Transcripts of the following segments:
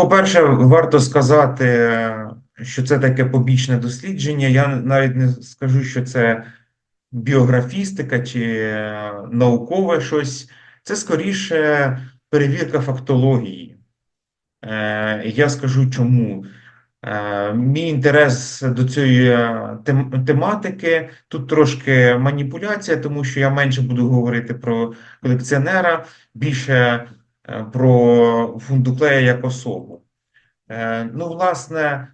по-перше, варто сказати, що це таке побічне дослідження. Я навіть не скажу, що це біографістика чи е, наукове щось. Це скоріше перевірка фактології. Е, Я скажу чому. Е, Мій інтерес до цієї тематики тут трошки маніпуляція, тому що я менше буду говорити про колекціонера, більше про фундуклея як особу. Е, Ну, власне,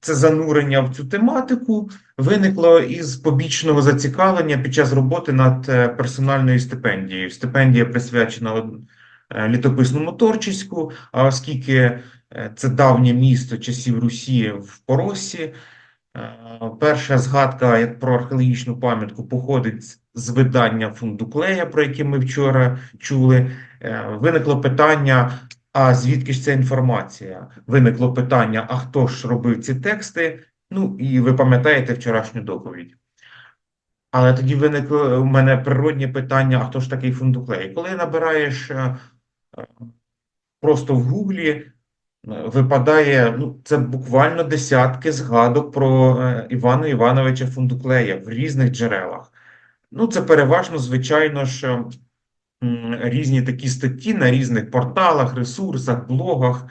це занурення в цю тематику виникло із побічного зацікавлення під час роботи над е, персональною стипендією. Стипендія присвячена е, літописному Торчиську, а оскільки е, це давнє місто часів Русі в Поросі, е, перша згадка про археологічну пам'ятку походить з- видання Фундуклея, про яке ми вчора чули. Е, Виникло питання, а звідки ж ця інформація? Виникло питання: а хто ж робив ці тексти? Ну, і ви пам'ятаєте вчорашню доповідь. Але тоді виникло у мене природнє питання: а хто ж такий фундуклей? Коли набираєш е, е, просто в Гуглі, е, випадає, ну, це буквально десятки згадок про е, Івана Івановича Фундуклея в різних джерелах. Ну, це переважно, звичайно е, різні такі статті на різних порталах, ресурсах, блогах,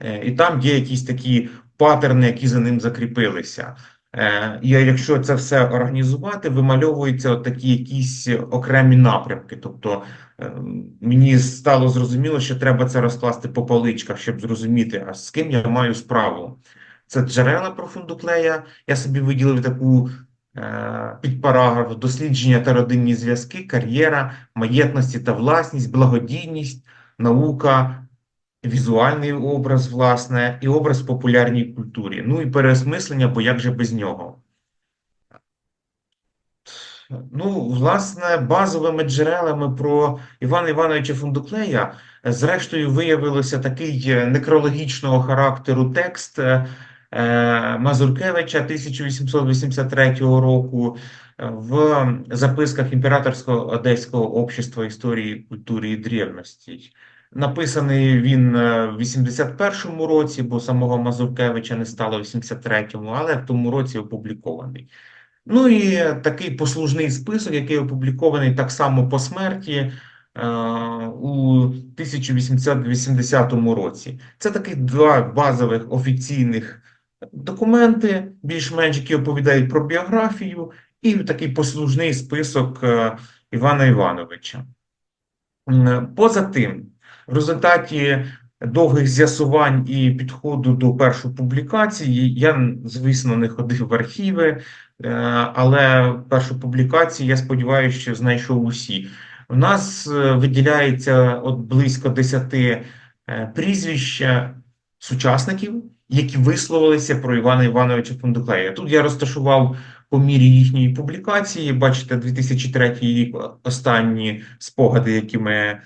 Е, і там є якісь такі паттерни, які за ним закріпилися. Е, І якщо це все організувати, вимальовуються такі якісь окремі напрямки. Тобто е, мені стало зрозуміло, що треба це розкласти по поличках, щоб зрозуміти, а з ким я маю справу. Це джерела про фундуклея. Я собі виділив таку підпараграф дослідження та родинні зв'язки, кар'єра, маєтності та власність, благодійність, наука, візуальний образ, власне, і образ популярній культурі. Ну і переосмислення, бо як же без нього. Ну, власне, базовими джерелами про Івана Івановича Фундуклея, е, зрештою, виявилося такий е, некрологічного характеру текст е, е, Мазуркевича 1883 року е, в записках Імператорського Одеського общества історії, культури і древностей. Написаний він е, в 81-му році, бо самого Мазуркевича не стало в 83-му, але в тому році опублікований. Ну і такий послужний список, який опублікований так само по смерті е, у 1880 році. Це таких два базових офіційних документи, більш-менш які оповідають про біографію, і такий послужний список е, Івана Івановича. Поза тим, в результаті довгих з'ясувань і підходу до першої публікації, я, звісно, не ходив в архіви, е, але першу публікацію, я сподіваюся, що знайшов усі. У нас е, виділяється от близько 10 е, прізвищ сучасників, які висловилися про Івана Івановича Фундуклея. Тут я розташував по мірі їхньої публікації. Бачите, 2003 рік останні спогади, які ми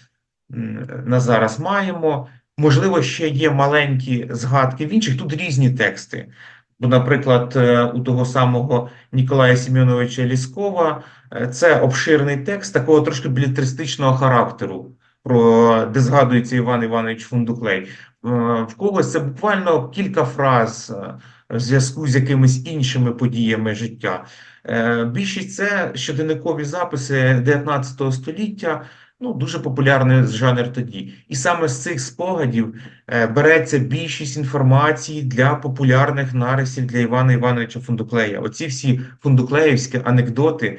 на зараз маємо. Можливо, ще є маленькі згадки в інших. Тут різні тексти. Бо, наприклад, е, у того самого Ніколая Сім'оновича Ліскова е, це обширний текст такого трошки білетристичного характеру, про де згадується Іван Іванович Фундуклей. Е, В когось це буквально кілька фраз е, в зв'язку з якимись іншими подіями життя. Е, Більшість це щоденникові записи 19 століття. Ну, дуже популярний жанр тоді. І саме з цих спогадів е, береться більшість інформації для популярних нарисів для Івана Івановича Фундуклея. Оці всі фундуклеївські анекдоти, е,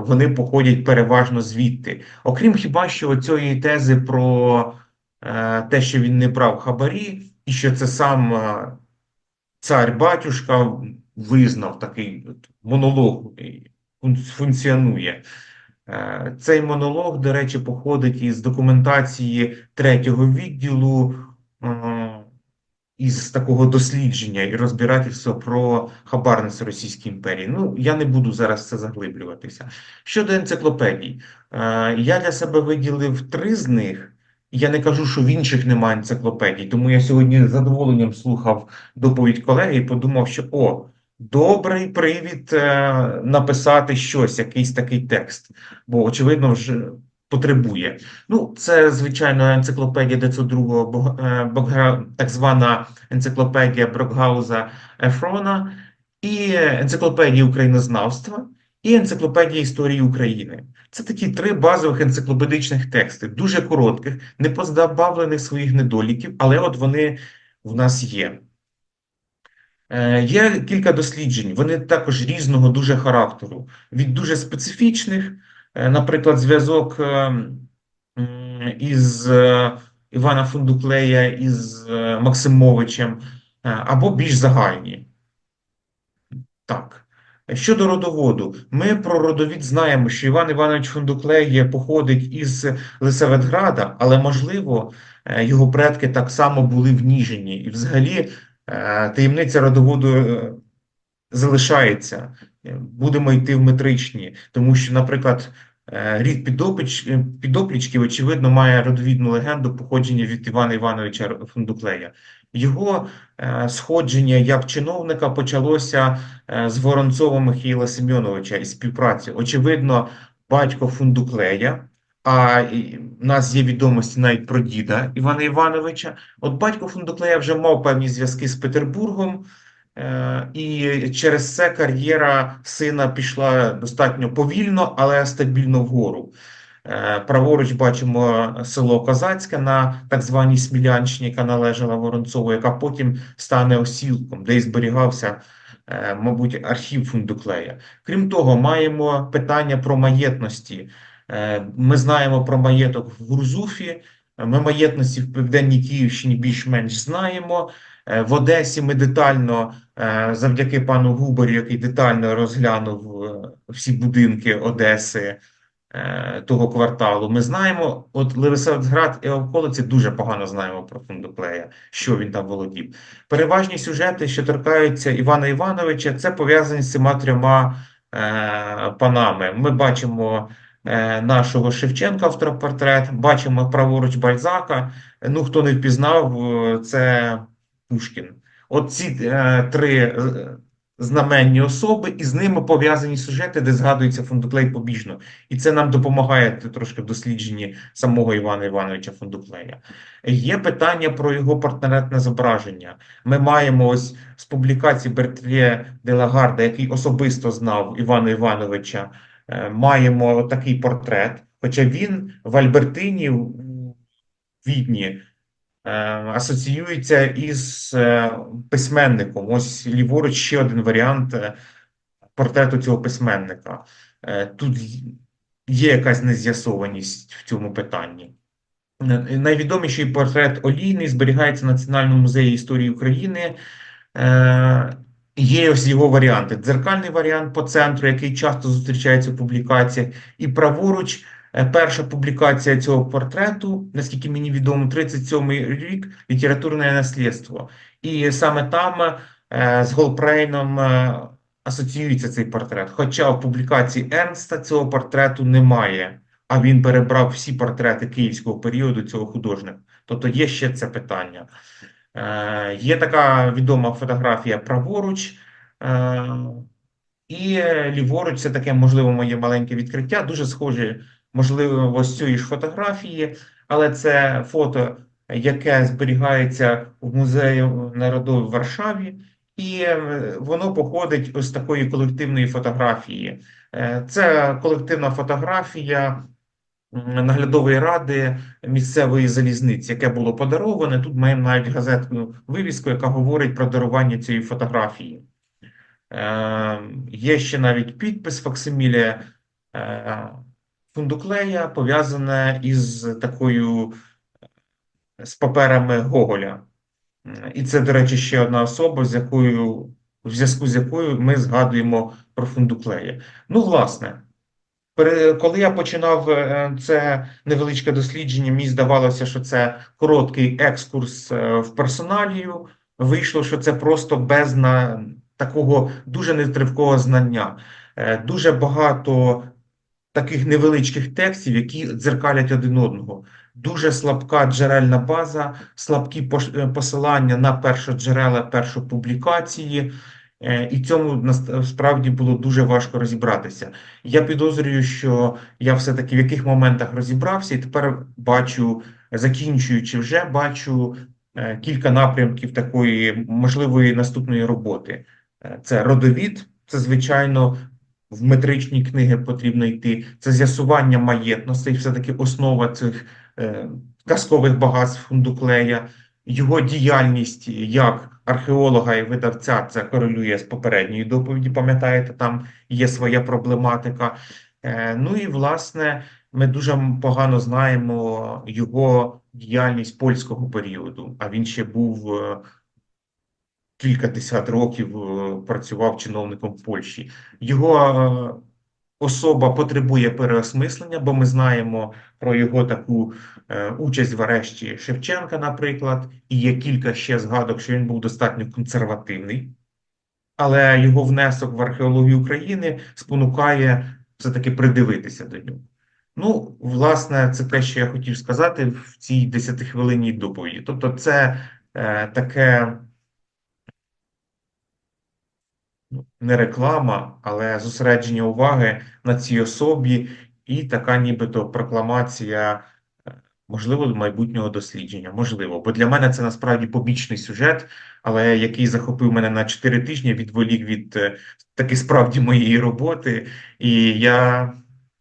вони походять переважно звідти. Окрім хіба що цієї тези про е, те, що він не брав хабарі, і що це сам е, цар-батюшка визнав такий монолог функціонує. Е, Цей монолог, до речі, походить із документації третього відділу е, із такого дослідження і розбирательства про хабарництво Російської імперії. Ну, я не буду зараз це заглиблюватися. Щодо енциклопедій, е, я для себе виділив три з них. Я не кажу, що в інших немає енциклопедій, тому я сьогодні з задоволенням слухав доповідь колеги і подумав, що о, добрий привід е, написати щось, якийсь такий текст. Бо, очевидно, вже потребує. Ну, це, звичайно, енциклопедія 902 Бог- е, так звана енциклопедія Брокгауза Ефрона, і енциклопедія українознавства, і енциклопедія історії України. Це такі три базових енциклопедичних тексти, дуже коротких, не позбавлених своїх недоліків, але от вони в нас є. Е, Є кілька досліджень, вони також різного дуже характеру, від дуже специфічних, е, наприклад, зв'язок е, із Івана Фундуклея із Максимовичем, або більш загальні. Так. Щодо родоводу, ми про родовід знаємо, що Іван Іванович Фундуклей походить із Лисаветграда, але, можливо, його предки так само були в Ніжині. І взагалі таємниця родоводу е, залишається. Е, Будемо йти в метричні, тому що, наприклад, е, рід е, Підоплічків, очевидно, має родовідну легенду походження від Івана Івановича Фундуклея. Його е, сходження як чиновника почалося е, з Воронцова Михайла Семеновича і співпраці. Очевидно, батько Фундуклея, а в нас є відомості навіть про діда Івана Івановича. От батько Фундуклея вже мав певні зв'язки з Петербургом, е, і через це кар'єра сина пішла достатньо повільно, але стабільно вгору. Е, Праворуч бачимо село Козацьке на так званій Смілянщині, яка належала Воронцову, яка потім стане осілком, де і зберігався, е, мабуть, архів Фундуклея. Крім того, маємо питання про маєтності. Е, Ми знаємо про маєток в Гурзуфі. Ми маєтності в Південній Київщині більш-менш знаємо. Е, В Одесі ми детально, е, завдяки пану Губарю, який детально розглянув всі будинки Одеси того кварталу. Ми знаємо, от Левисавцград і околиці дуже погано знаємо про Фундуклея, що він там володів. Переважні сюжети, що торкаються Івана Івановича, це пов'язані з цими трьома панами. Ми бачимо нашого Шевченка автопортрет, бачимо праворуч Бальзака. Ну, хто не впізнав, е, це Пушкін. От ці е, три е, знаменні особи, і з ними пов'язані сюжети, де згадується Фундуклей побіжно. І це нам допомагає трошки в дослідженні самого Івана Івановича Фундуклея. Є питання про його портретне зображення. Ми маємо ось з публікації Бертрє де Лагарда, який особисто знав Івана Івановича, е, маємо такий портрет. Хоча він в Альбертині у Відні е, асоціюється із е, письменником. Ось ліворуч ще один варіант е, портрету цього письменника. Е, Тут є якась нез'ясованість в цьому питанні. Е, Найвідоміший портрет Олійний зберігається в Національному музеї історії України. Є ось його варіанти. Дзеркальний варіант по центру, який часто зустрічається в публікаціях, і праворуч е, перша публікація цього портрету, наскільки мені відомо, 37-й рік літературне наслідство. І саме там е, з Голпрейном е, асоціюється цей портрет. Хоча в публікації Ернста цього портрету немає, а він перебрав всі портрети київського періоду цього художника. Тобто є ще це питання. Е, Є така відома фотографія праворуч, е, і ліворуч це таке, можливо, моє маленьке відкриття. Дуже схоже, можливо, ось цієї ж фотографії, але це фото, яке зберігається в музеї народу в Варшаві, і е, воно походить ось з такої колективної фотографії. Це колективна фотографія наглядової ради місцевої залізниці, яке було подароване. Тут маємо навіть газетну вивіску, яка говорить про дарування цієї фотографії. Е, Є ще навіть підпис факсиміле е, Фундуклея, пов'язане із такою з паперами Гоголя. І це, до речі, ще одна особа, з якою, в зв'язку з якою ми згадуємо про Фундуклея. Ну, власне, коли я починав е, це невеличке дослідження, мені здавалося, що це короткий екскурс е, в персоналію. Вийшло, що це просто без на такого дуже нетривкого знання. Е, Дуже багато таких невеличких текстів, які дзеркалять один одного. Дуже слабка джерельна база, слабкі е, посилання на першоджерела першопублікації. Е, І цьому насправді було дуже важко розібратися. Я підозрюю, що я все-таки в яких моментах розібрався, і тепер бачу, закінчуючи вже, бачу е, кілька напрямків такої можливої наступної роботи. Е, Це родовід, це звичайно в метричні книги потрібно йти. Це з'ясування маєтностей, все-таки основа цих казкових багатств Фундуклея, його діяльність як археолога і видавця це корелює з попередньої доповіді. Пам'ятаєте, там є своя проблематика. Е, ну і власне, ми дуже погано знаємо його діяльність польського періоду, а він ще був. е, Кілька десят років е, працював чиновником в Польщі. Його особа потребує переосмислення, бо ми знаємо про його таку е, участь в арешті Шевченка, наприклад, і є кілька ще згадок, що він був достатньо консервативний, але його внесок в археологію України спонукає все-таки придивитися до нього. Ну, власне, це те, що я хотів сказати в цій десятихвилинній доповіді. Тобто, це е, таке. ну, не реклама, але зосередження уваги на цій особі і така нібито прокламація, е, можливо, майбутнього дослідження. Можливо, бо для мене це насправді побічний сюжет, але який захопив мене на 4 тижні, відволік від е, таки справді моєї роботи. І я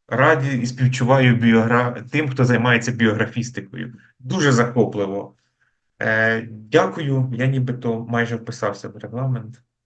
раді і співчуваю біогра... тим, хто займається біографістикою. Дуже захопливо. Е, дякую. Я нібито майже вписався в регламент.